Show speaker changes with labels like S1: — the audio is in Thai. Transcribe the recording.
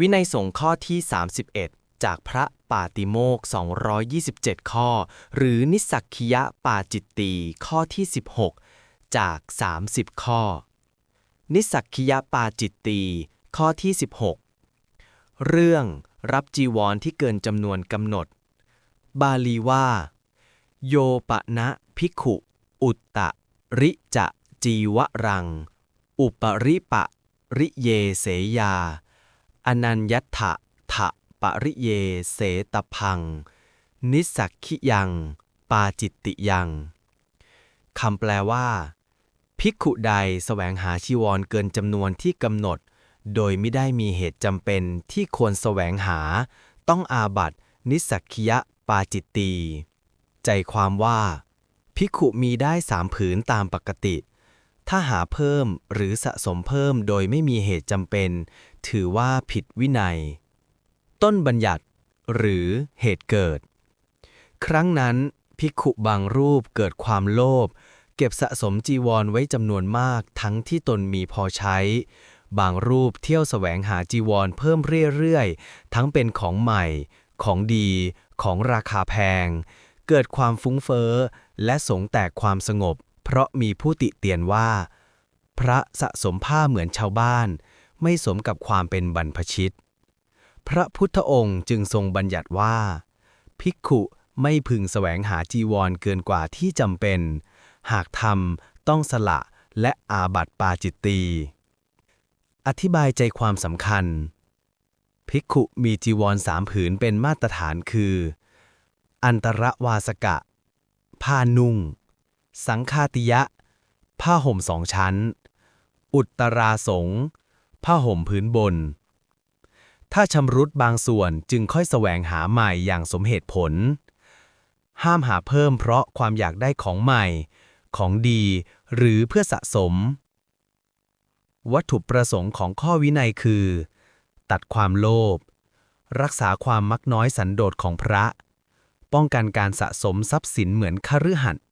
S1: วินัยสงฆ์ข้อที่ 31 จากพระปาติโมก 227 ข้อ หรือนิสักคิยะปาจิตตีข้อที่ 16 จาก 30 ข้อ นิสักคิยะปาจิตตีข้อที่ 16 เรื่องรับจีวรที่เกินจำนวนกำหนด บาลีว่า โยปะนะภิกขุ อุตตะ ริจะจีวรัง อุปริปะ ริเยเสยา อนัญยัตถะถะปริเยเสตพัง นิสักขิยัง ปาจิตติยังคำแปลว่า ภิกขุใดแสวงหาชีวรเกินจำนวนที่กำหนด โดยไม่ได้มีเหตุจำเป็นที่ควรแสวงหา ต้องอาบัติ นิสักคิยะปาจิตตี ใจความว่า ภิกขุมีได้สามผืนตามปกติ ถ้าหาเพิ่มหรือสะสมเพิ่มโดยไม่มีเหตุจำเป็น ถือว่าผิดวินัย ต้นบัญญัติ หรือเหตุเกิด ครั้งนั้นภิกขุบางรูปเกิดความโลภเก็บสะสมจีวรไว้จำนวนมากทั้งที่ตนมีพอใช้ บางรูปเที่ยวแสวงหาจีวรเพิ่มเรื่อยๆ ทั้งเป็นของใหม่ ของดี ของราคาแพง เกิดความฟุ้งเฟ้อ และสงแตกความสงบ เพราะมีผู้ติเตียนว่า พระสะสมผ้าเหมือนชาวบ้าน ไม่สมกับความเป็นบรรพชิต พระพุทธองค์จึงทรงบัญญัติว่า ภิกขุไม่พึงแสวงหาจีวรเกินกว่าที่จำเป็น หากทำต้องสละและอาบัติปาจิตตี อธิบายใจความสำคัญ ภิกขุมีจีวรสามผืนเป็นมาตรฐานคือ อันตรวาสกะ ผ้านุ่ง สังฆาติยะ ผ้าห่มสองชั้น อุตตราสงผ้าห่มพื้นบน ถ้าชำรุดบางส่วนจึงค่อยแสวงหาใหม่อย่างสมเหตุผล ห้ามหาเพิ่มเพราะความอยากได้ของใหม่ ของดีหรือเพื่อสะสม วัตถุประสงค์ของข้อวินัยคือ ตัดความโลภ รักษาความมักน้อยสันโดษของพระ ป้องกันการสะสมทรัพย์สินเหมือนคฤหัสถ์